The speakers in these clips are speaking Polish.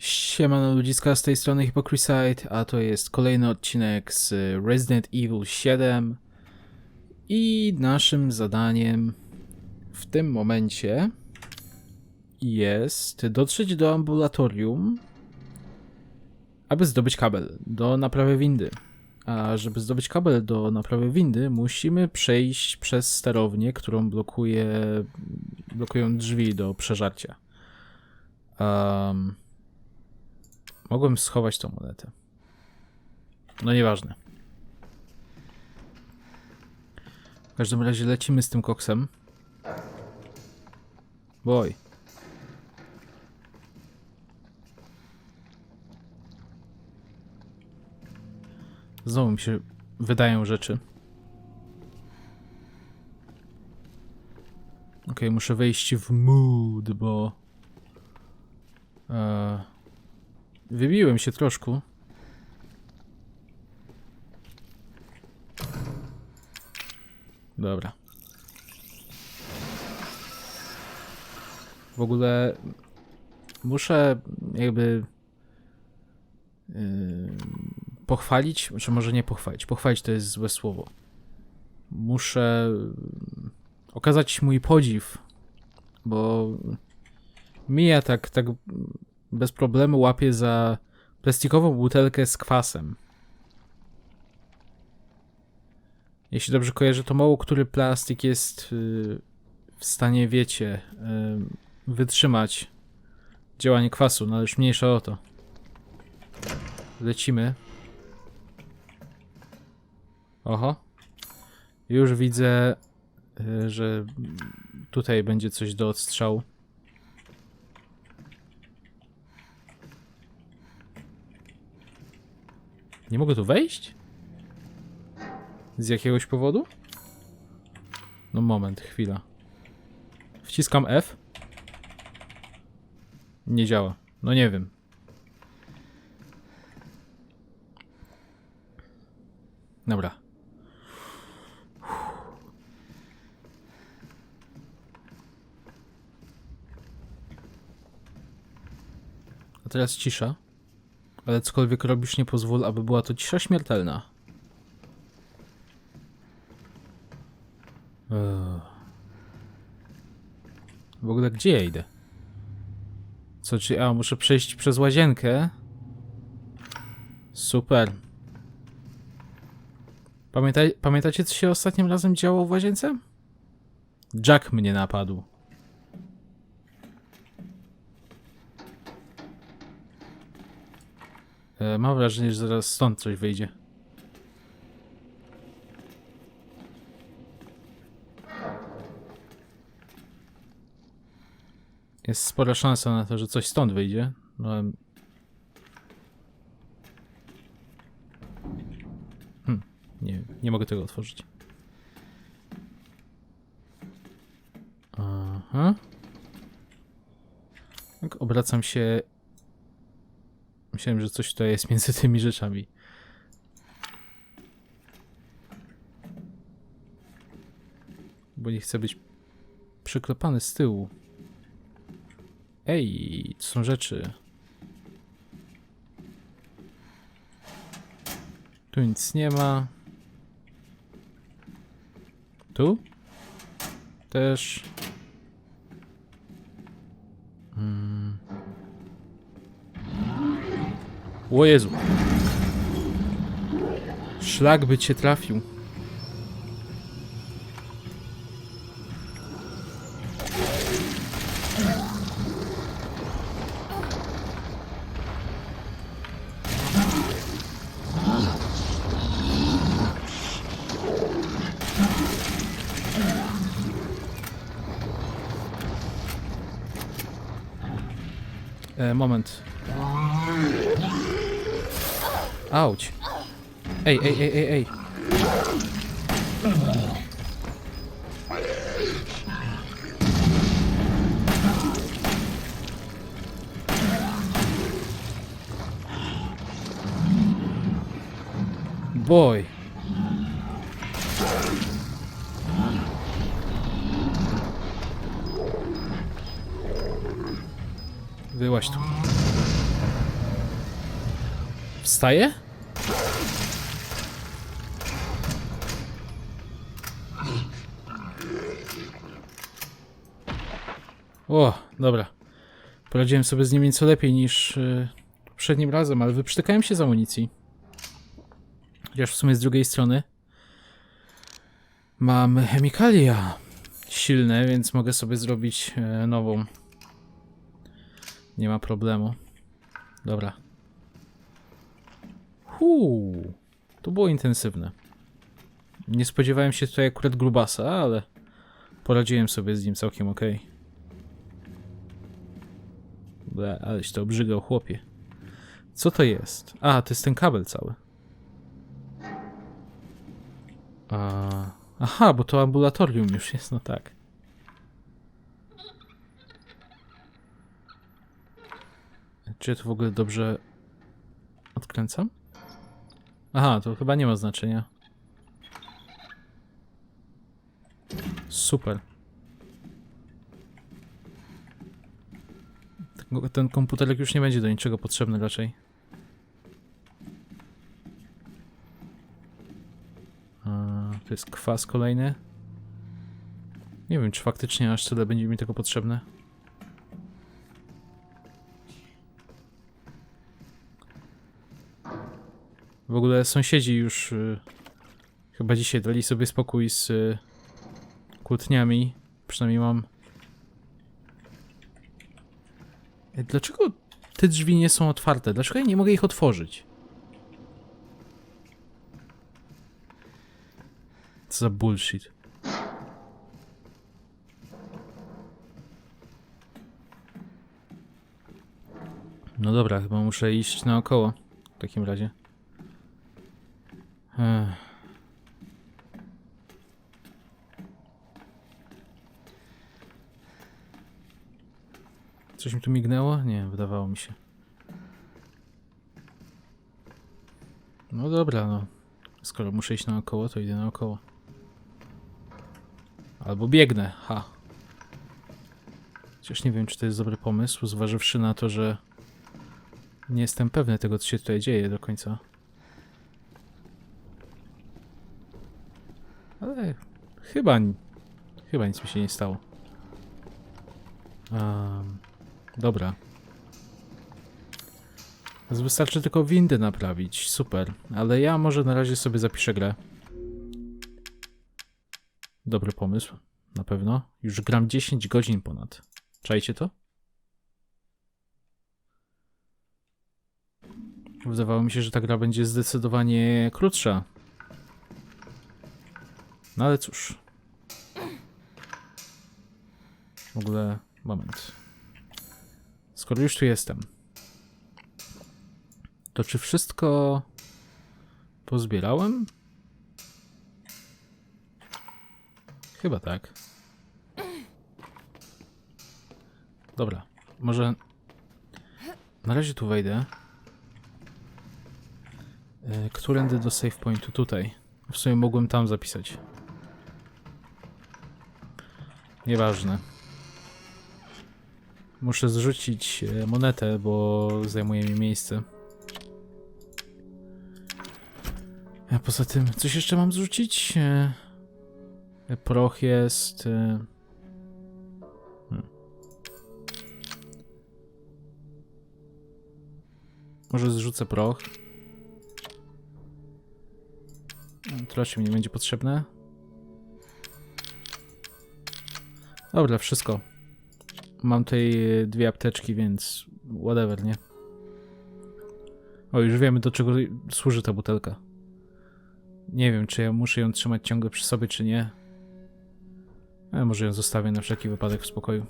Siemano ludziska, z tej strony Hypocrisite, a to jest kolejny odcinek z Resident Evil 7 i naszym zadaniem w tym momencie jest dotrzeć do ambulatorium, aby zdobyć kabel do naprawy windy. A żeby zdobyć kabel do naprawy windy, musimy przejść przez sterownię, którą blokuje, blokują drzwi do przeżarcia. Um, Mogłem schować tą monetę. No nieważne. W każdym razie lecimy z tym koksem. Boj. Znowu mi się wydają rzeczy. Okej, muszę wejść w mood, bo... E, wybiłem się troszkę. Dobra. W ogóle muszę jakby yy, pochwalić, czy może nie pochwalić. Pochwalić to jest złe słowo. Muszę yy, okazać mój podziw, bo Mija tak, tak bez problemu łapie za plastikową butelkę z kwasem. Jeśli dobrze kojarzę, to mało który plastik jest yy, w stanie, wiecie, yy, wytrzymać działanie kwasu, no ale już mniejsza o to. Lecimy. Oho. Już widzę, yy, że tutaj będzie coś do odstrzału. Nie mogę tu wejść? Z jakiegoś powodu? No moment, chwila. Wciskam F. Nie działa. No nie wiem. Dobra. A teraz cisza. Ale cokolwiek robisz, nie pozwól, aby była to cisza śmiertelna. Ugh. W ogóle gdzie ja idę? Co, czy... A, muszę przejść przez łazienkę? Super. Pamiętaj, pamiętacie, co się ostatnim razem działo w łazience? Jack mnie napadł. Mam wrażenie, że zaraz stąd coś wyjdzie. Jest spora szansa na to, że coś stąd wyjdzie. No, hmm, nie, nie mogę tego otworzyć. Aha. Tak, obracam się Myślałem, że coś tutaj jest między tymi rzeczami. Bo nie chcę być przyklepany z tyłu. Ej, to są rzeczy. Tu nic nie ma. Tu? Też. O Jezu. Szlak by cię trafił. E, moment. Auć. Ej, ej, ej, ej, ej. Boy. Wstaje? O, dobra. Poradziłem sobie z nim nieco lepiej niż yy, poprzednim razem, ale wyprztykałem się z amunicji. Chociaż w sumie z drugiej strony mam chemikalia silne, więc mogę sobie zrobić e, nową. Nie ma problemu. Dobra. Huu, to było intensywne. Nie spodziewałem się tutaj akurat grubasa, ale poradziłem sobie z nim całkiem ok. Aleś to obrzygał chłopie. Co to jest? A, to jest ten kabel cały. A, aha, bo to ambulatorium już jest, no tak. Czy ja to w ogóle dobrze odkręcam? Aha, to chyba nie ma znaczenia. Super. Ten- komputerek już nie będzie do niczego potrzebny raczej. To jest kwas kolejny. Nie wiem, czy faktycznie aż tyle będzie mi tego potrzebne. W ogóle sąsiedzi już y, chyba dzisiaj dali sobie spokój z y, kłótniami. Przynajmniej mam. Dlaczego te drzwi nie są otwarte? Dlaczego ja nie mogę ich otworzyć? Co za bullshit. No dobra, chyba muszę iść naokoło. W takim razie. Ech. Coś mi tu mignęło? Nie, wydawało mi się. No dobra, no. Skoro muszę iść naokoło, to idę naokoło. Albo biegnę, ha. Chociaż nie wiem, czy to jest dobry pomysł, zważywszy na to, że nie jestem pewny tego, co się tutaj dzieje do końca. Ale chyba, chyba nic mi się nie stało. Um, dobra. Wystarczy tylko windy naprawić, super. Ale ja może na razie sobie zapiszę grę. Dobry pomysł, na pewno. Już gram 10 godzin ponad. Czajcie to? Wydawało mi się, że ta gra będzie zdecydowanie krótsza. No ale cóż. W ogóle, moment. Skoro już tu jestem, to czy wszystko pozbierałem? Chyba tak. Dobra, może na razie tu wejdę. E, Którędy do save pointu? Tutaj. W sumie mogłem tam zapisać. Nieważne. Muszę zrzucić e, monetę, bo zajmuje mi miejsce. A poza tym, coś jeszcze mam zrzucić? E, e, Proch jest. e, hmm. Może zrzucę proch. E, To raczej mi nie będzie potrzebne. Dobra, wszystko. Mam tutaj e, dwie apteczki, więc whatever, nie? O, już wiemy do czego służy ta butelka. Nie wiem, czy ja muszę ją trzymać ciągle przy sobie, czy nie. Ale może ją zostawię na wszelki wypadek w spokoju.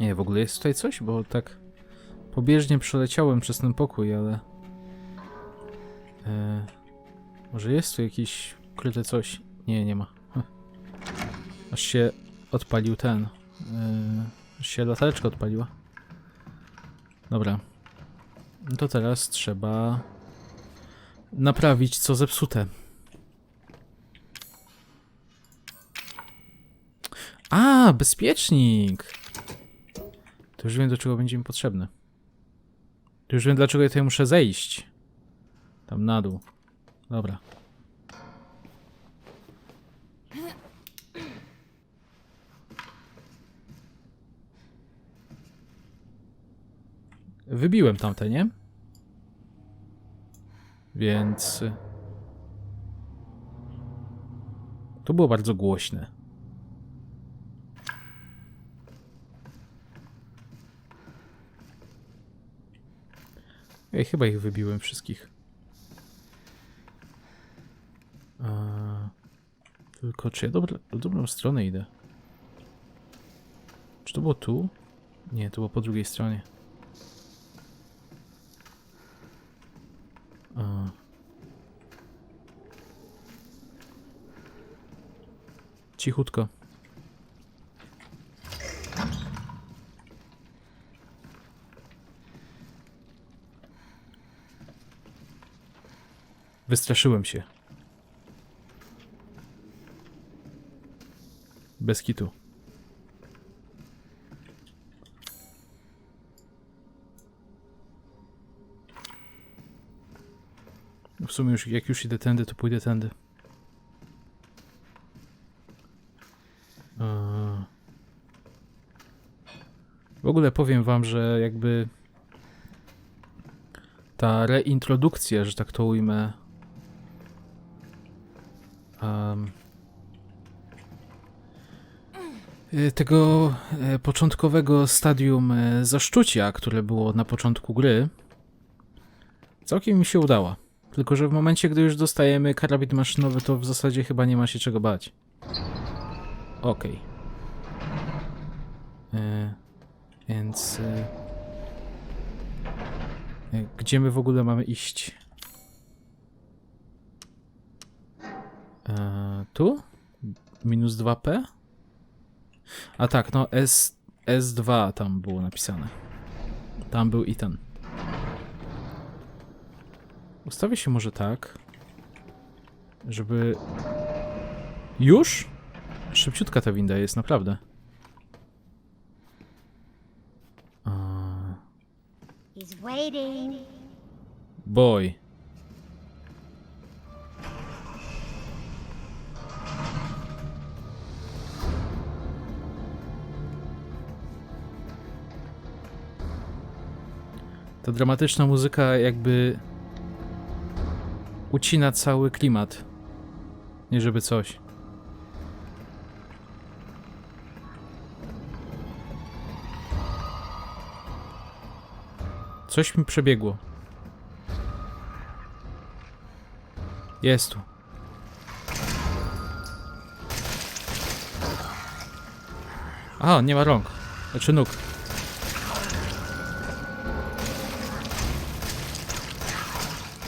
Nie, w ogóle jest tutaj coś, bo tak pobieżnie przeleciałem przez ten pokój, ale... E, może jest tu jakieś ukryte coś? Nie, nie ma. Aż się odpalił ten. Aż się latareczka odpaliła. Dobra. No to teraz trzeba naprawić co zepsute. A, bezpiecznik! To już wiem, do czego będzie mi potrzebny. To już wiem dlaczego ja tutaj muszę zejść. Tam na dół. Dobra. Wybiłem tamte, nie? Więc... y, To było bardzo głośne. Ej, chyba ich wybiłem wszystkich. A, tylko czy ja dobra, dobrą stronę idę? Czy to było tu? Nie, to było po drugiej stronie. Cichutko. Wystraszyłem się. Bez kitu. W sumie już, jak już idę tędy, to pójdę tędy. Eee. W ogóle powiem wam, że jakby ta reintrodukcja, że tak to ujmę, y, tego e, początkowego stadium e, zaszczucia, które było na początku gry, całkiem mi się udała. Tylko, że w momencie, gdy już dostajemy karabin maszynowy, to w zasadzie chyba nie ma się czego bać. Okej. E, Więc... e, e, Gdzie my w ogóle mamy iść? E, tu? Minus 2p? A tak, no S, S2 tam było napisane. Tam był i ten. Ustawię się może tak, żeby... Już? Szybciutka ta winda jest, naprawdę. He's waiting. Boy. Ta dramatyczna muzyka jakby ucina cały klimat. Nie żeby coś. Coś mi przebiegło. Jest tu. A, nie ma rąk. Znaczy nóg.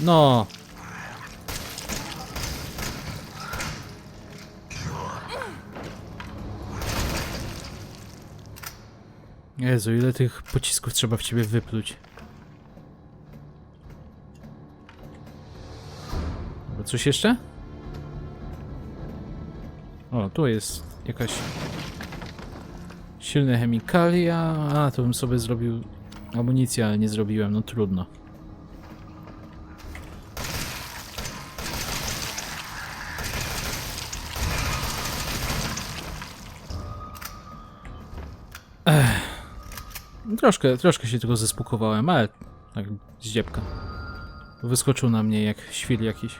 No. Jezu, ile tych pocisków trzeba w ciebie wypluć. Coś jeszcze? O, tu jest jakaś silne chemikalia. A, to bym sobie zrobił amunicję, ale nie zrobiłem, no trudno. Ech. Troszkę, troszkę się tylko zespukowałem, ale tak z dziebka. Wyskoczył na mnie jak świr jakiś.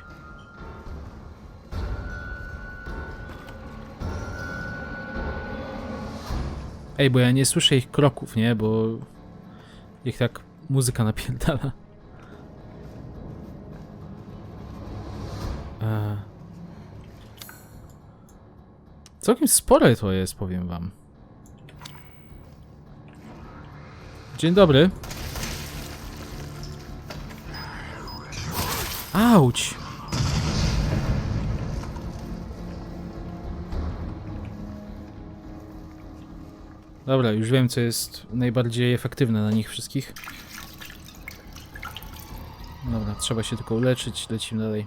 Ej, bo ja nie słyszę ich kroków, nie? Bo ich tak muzyka napierdala. Eee. Całkiem spore to jest, powiem wam. Dzień dobry. Auć! Dobra, już wiem, co jest najbardziej efektywne na nich wszystkich. Dobra, trzeba się tylko uleczyć, lecimy dalej.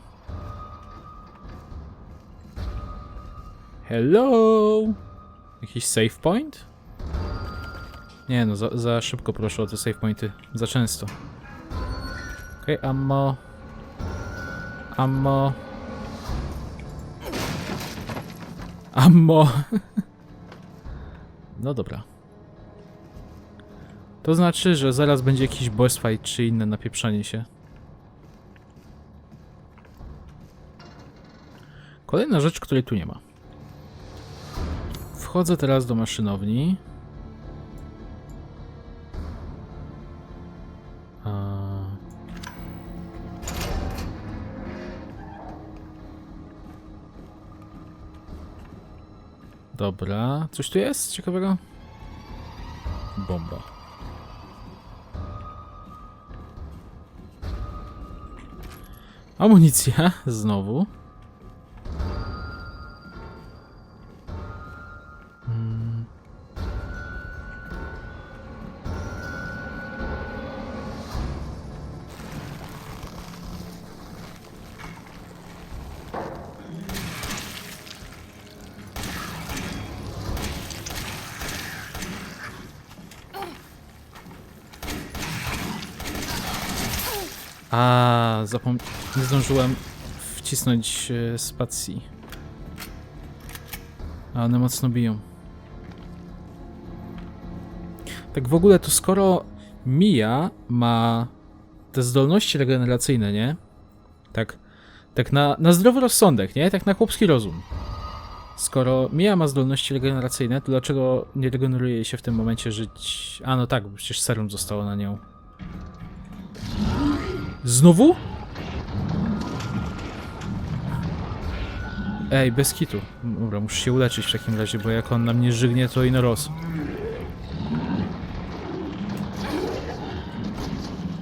Hello! Jakiś save point? Nie no, za, za szybko proszę o te save pointy. Za często. Okej, ammo. Ammo. Ammo. No dobra. To znaczy, że zaraz będzie jakiś boss fight czy inne napieprzanie się. Kolejna rzecz, której tu nie ma. Wchodzę teraz do maszynowni. Dobra, coś tu jest ciekawego? Bomba. Amunicja, znowu. A, zapom... nie zdążyłem wcisnąć e, spacji. A one mocno biją. Tak w ogóle to skoro Mia ma te zdolności regeneracyjne, nie? Tak, tak na, na zdrowy rozsądek, nie? Tak na chłopski rozum. Skoro Mia ma zdolności regeneracyjne, to dlaczego nie regeneruje się w tym momencie żyć? A no tak, bo przecież serum zostało na nią. Znowu? Ej, bez kitu. Dobra, muszę się uleczyć w takim razie, bo jak on na mnie żygnie, to i na roz.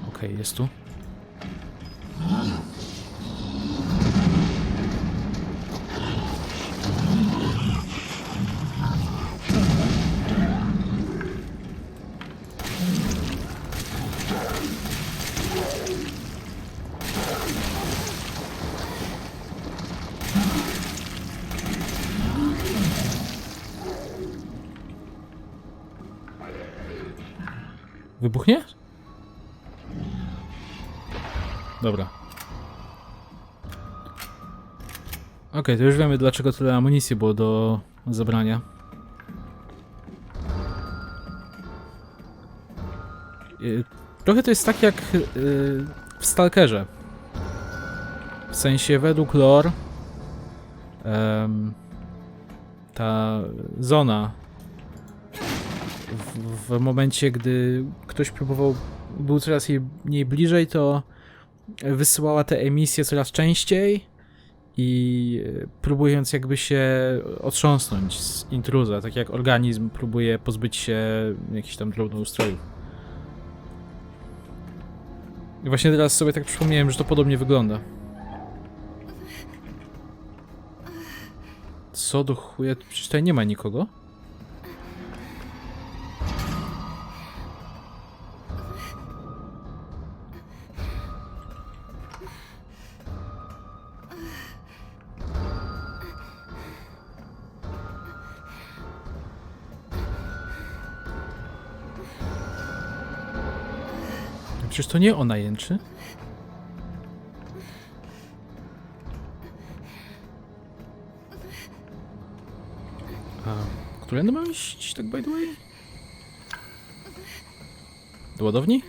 Okej, jest tu. Okej, to już wiemy dlaczego tyle amunicji było do zabrania. Y, Trochę to jest tak jak y, w Stalkerze. W sensie według lore ta zona w, w momencie, gdy ktoś próbował, był coraz jej mniej bliżej, to wysyłała te emisje coraz częściej i próbując jakby się otrząsnąć z intruza, tak jak organizm próbuje pozbyć się jakichś tam drobnoustrojów. I właśnie teraz sobie tak przypomniałem, że to podobnie wygląda. Co do chuja? Przecież tutaj nie ma nikogo. To nie ona jęczy. A, którędy mam iść, tak by the way? Do ładowni?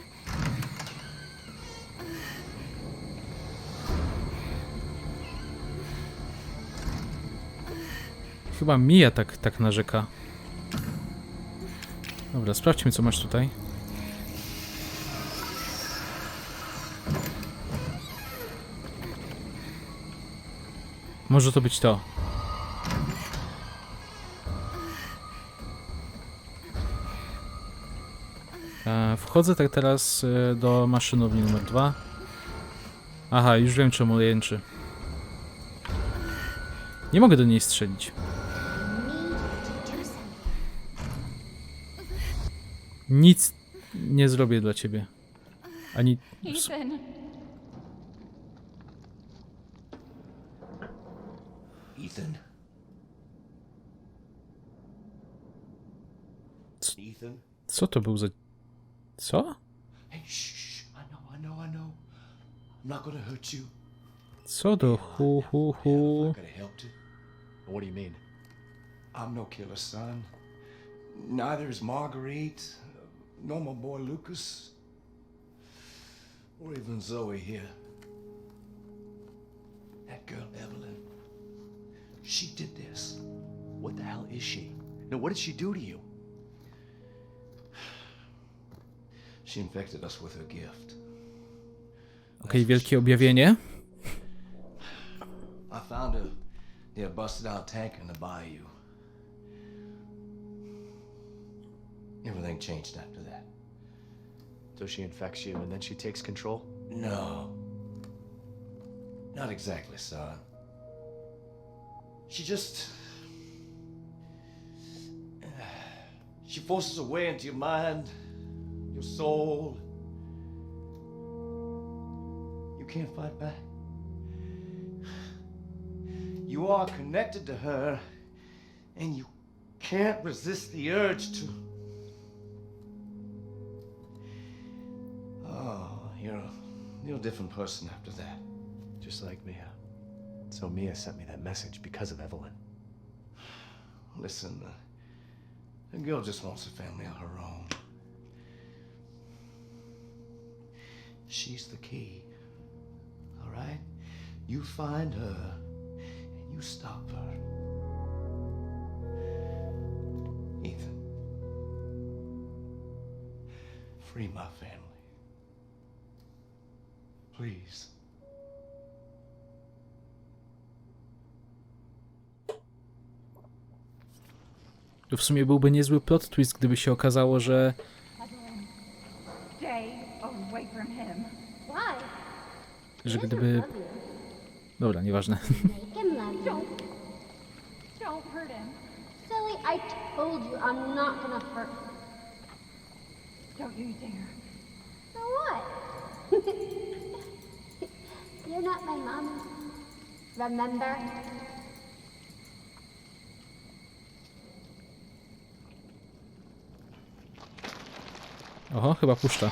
Chyba Mija tak, tak narzeka. Dobra, sprawdźmy co masz tutaj. Może to być to. E, wchodzę tak teraz e, do maszynowni numer 2. Aha, już wiem czemu jęczy. Nie mogę do niej strzelić. Nic nie zrobię dla ciebie. Ani... Ethan, Ethan. C- Ethan. Co to był za... Co? Hey, shh, shh. I know, I know, I know. I'm not gonna hurt you. Co do hu hu I hu. could have helped you. What do you mean? I'm no killer, son. Neither is Marguerite, nor my boy Lucas, or even Zoe here. That girl Evelyn, she did this. What the hell is she? Now, what did she do to you? She infected us with her gift. Okej, wielkie objawienie. I found her near a busted out tanker in the bayou. Everything changed after that. So she infects you and then she takes control? No. Not exactly, son. She just. She forces her way into your mind, your soul. You can't fight back. You are connected to her, and you can't resist the urge to. Oh, you're a, you're a different person after that. Just like Mia. So Mia sent me that message because of Evelyn. Listen, uh, the girl just wants a family of her own. She's the key. All right? You find her and you stop her. Ethan. Free my family. Please. To w sumie byłby niezły plot twist, gdyby się okazało, że że gdyby... Dobra, nieważne. I told you I'm not gonna hurt him. Don't you dare. So what? You're not my mom. Remember? Oho, chyba puszcza.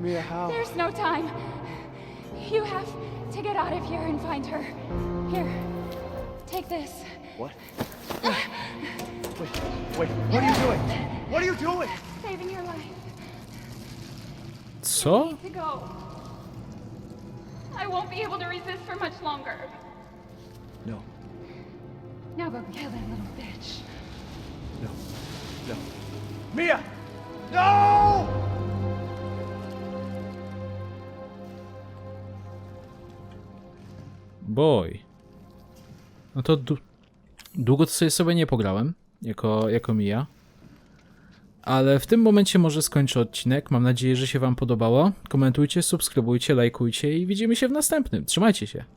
Mia, how? There's no time. You have to get out of here and find her. Here, take this. What? Wait, wait, what are you doing? What are you doing? Saving your life. Co? I won't be able to resist for much longer. No, Now go kill that little bitch. no, no. Mia! No! Boy. No to długo to sobie, sobie nie pograłem, jako, jako Mija. Ale w tym momencie może skończę odcinek. Mam nadzieję, że się wam podobało. Komentujcie, subskrybujcie, lajkujcie i widzimy się w następnym. Trzymajcie się.